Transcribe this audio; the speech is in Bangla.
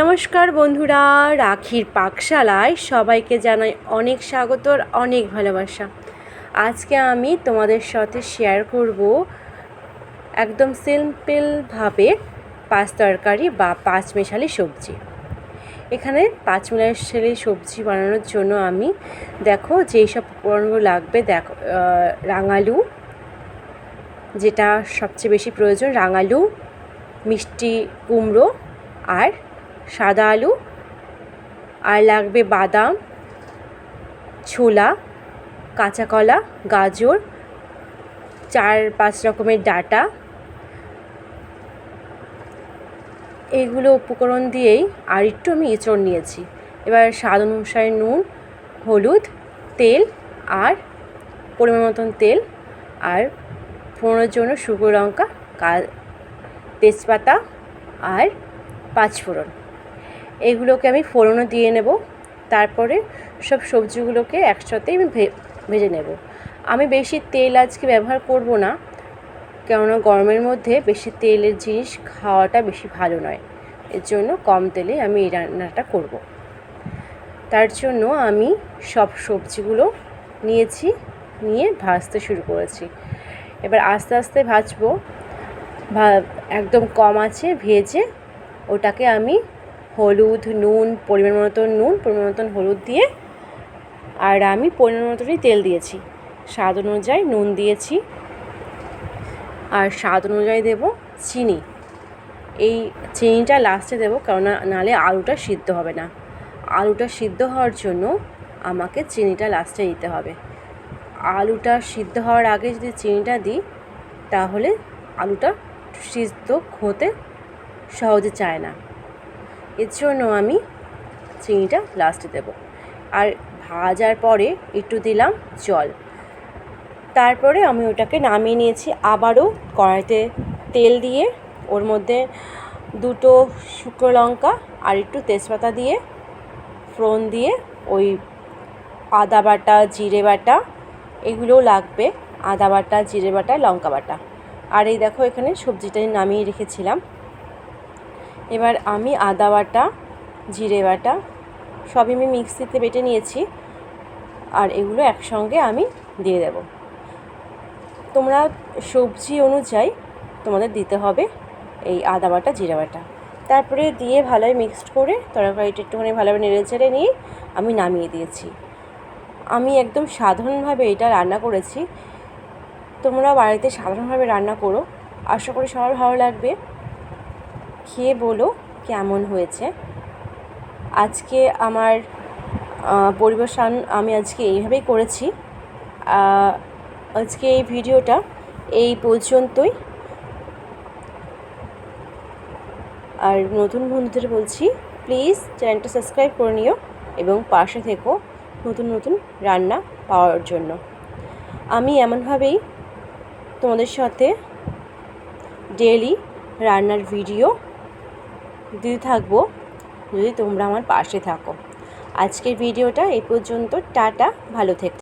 নমস্কার বন্ধুরা, রাখির পাকশালায় সবাইকে জানাই অনেক স্বাগত আর অনেক ভালোবাসা। আজকে আমি তোমাদের সাথে শেয়ার করব একদম সিম্পলভাবে পাঁচ তরকারি বা পাঁচ মেশালি সবজি। এখানে পাঁচ মেশালি সবজি বানানোর জন্য আমি, দেখো যেই সব উপকরণগুলো লাগবে, দেখো রাঙালু, যেটা সবচেয়ে বেশি প্রয়োজন, রাঙালু, মিষ্টি, কুমড়ো আর সাদা আলু, আর লাগবে বাদাম, ছোলা, কাঁচা কলা, গাজর, চার পাঁচ রকমের ডাটা। এইগুলো উপকরণ দিয়েই আর একটু আমি এঁচড় নিয়েছি। এবার স্বাদ অনুসারে নুন, হলুদ, তেল, আর পরিমাণ মতন তেল, আর ফোড়নের জন্য শুকনো লঙ্কা তেজপাতা, আর পাঁচফোড়ন। এগুলোকে আমি ফোড়নও দিয়ে নেব। তারপরে সব সবজিগুলোকে একসাথে আমি ভেজে নেব। আমি বেশি তেল আজকে ব্যবহার করব না, কেননা গরমের মধ্যে বেশি তেলের জিনিস খাওয়াটা বেশি ভালো নয়। এর জন্য কম তেলে আমি এই রান্নাটা করব। তার জন্য আমি সব সবজিগুলো নিয়েছি, নিয়ে ভাজতে শুরু করেছি। এবার আস্তে আস্তে ভাজবো। একদম কম আছে, ভেজে ওটাকে আমি হলুদ, নুন, পরিমাণ মতন নুন, পরিমাণ মতন হলুদ দিয়ে আর আমি পরিমাণ মতনই তেল দিয়েছি। স্বাদ অনুযায়ী নুন দিয়েছি আর স্বাদ অনুযায়ী দেব চিনি। এই চিনিটা লাস্টে দেবো কেননা নাহলে আলুটা সিদ্ধ হবে না। আলুটা সিদ্ধ হওয়ার জন্য আমাকে চিনিটা লাস্টে দিতে হবে। আলুটা সিদ্ধ হওয়ার আগে যদি চিনিটা দিই, তাহলে আলুটা সিদ্ধ হতে সহজে চায় না। এর জন্য আমি চিনিটা লাস্টে দেবো। আর ভাজার পরে একটু দিলাম জল। তারপরে আমি ওটাকে নামিয়ে নিয়েছি। আবারও কড়াইতে তেল দিয়ে, ওর মধ্যে দুটো শুকনো লঙ্কা আর একটু তেজপাতা দিয়ে, ফোড়ন দিয়ে, ওই আদা বাটা, জিরে বাটা, এগুলোও লাগবে। আদা বাটা, জিরে বাটা, লঙ্কা বাটা। আর এই দেখো এখানে সবজিটা নামিয়ে রেখেছিলাম। এবার আমি আদা বাটা, জিরে বাটা সবই আমি মিক্সিতে বেটে নিয়েছি আর এগুলো একসঙ্গে আমি দিয়ে দেব। তোমরা সবজি অনুযায়ী তোমাদের দিতে হবে এই আদা বাটা, জিরা বাটা। তারপরে দিয়ে ভালোভাবে মিক্সড করে তরকারিটা একটুখানি ভালোভাবে নেড়ে চেড়ে নিয়ে আমি নামিয়ে দিয়েছি। আমি একদম সাধারণভাবে এটা রান্না করেছি। তোমরা বাড়িতে সাধারণভাবে রান্না করো। আশা করি সবার ভালো লাগবে। খেয়ে বলো কেমন হয়েছে। আজকে আমার পরিবেশন আমি আজকে এইভাবেই করেছি। আজকে এই ভিডিওটা এই পর্যন্তই। আর নতুন বন্ধুদের বলছি, প্লিজ চ্যানেলটা সাবস্ক্রাইব করে নিও এবং পাশে থেকো নতুন নতুন রান্না পাওয়ার জন্য। আমি এমনভাবেই তোমাদের সাথে ডেলি রান্নার ভিডিও দিতে থাকব যদি তোমরা আমার পাশে থাকো। আজকের ভিডিওটা এ পর্যন্ত টাটা ভালো থেকো।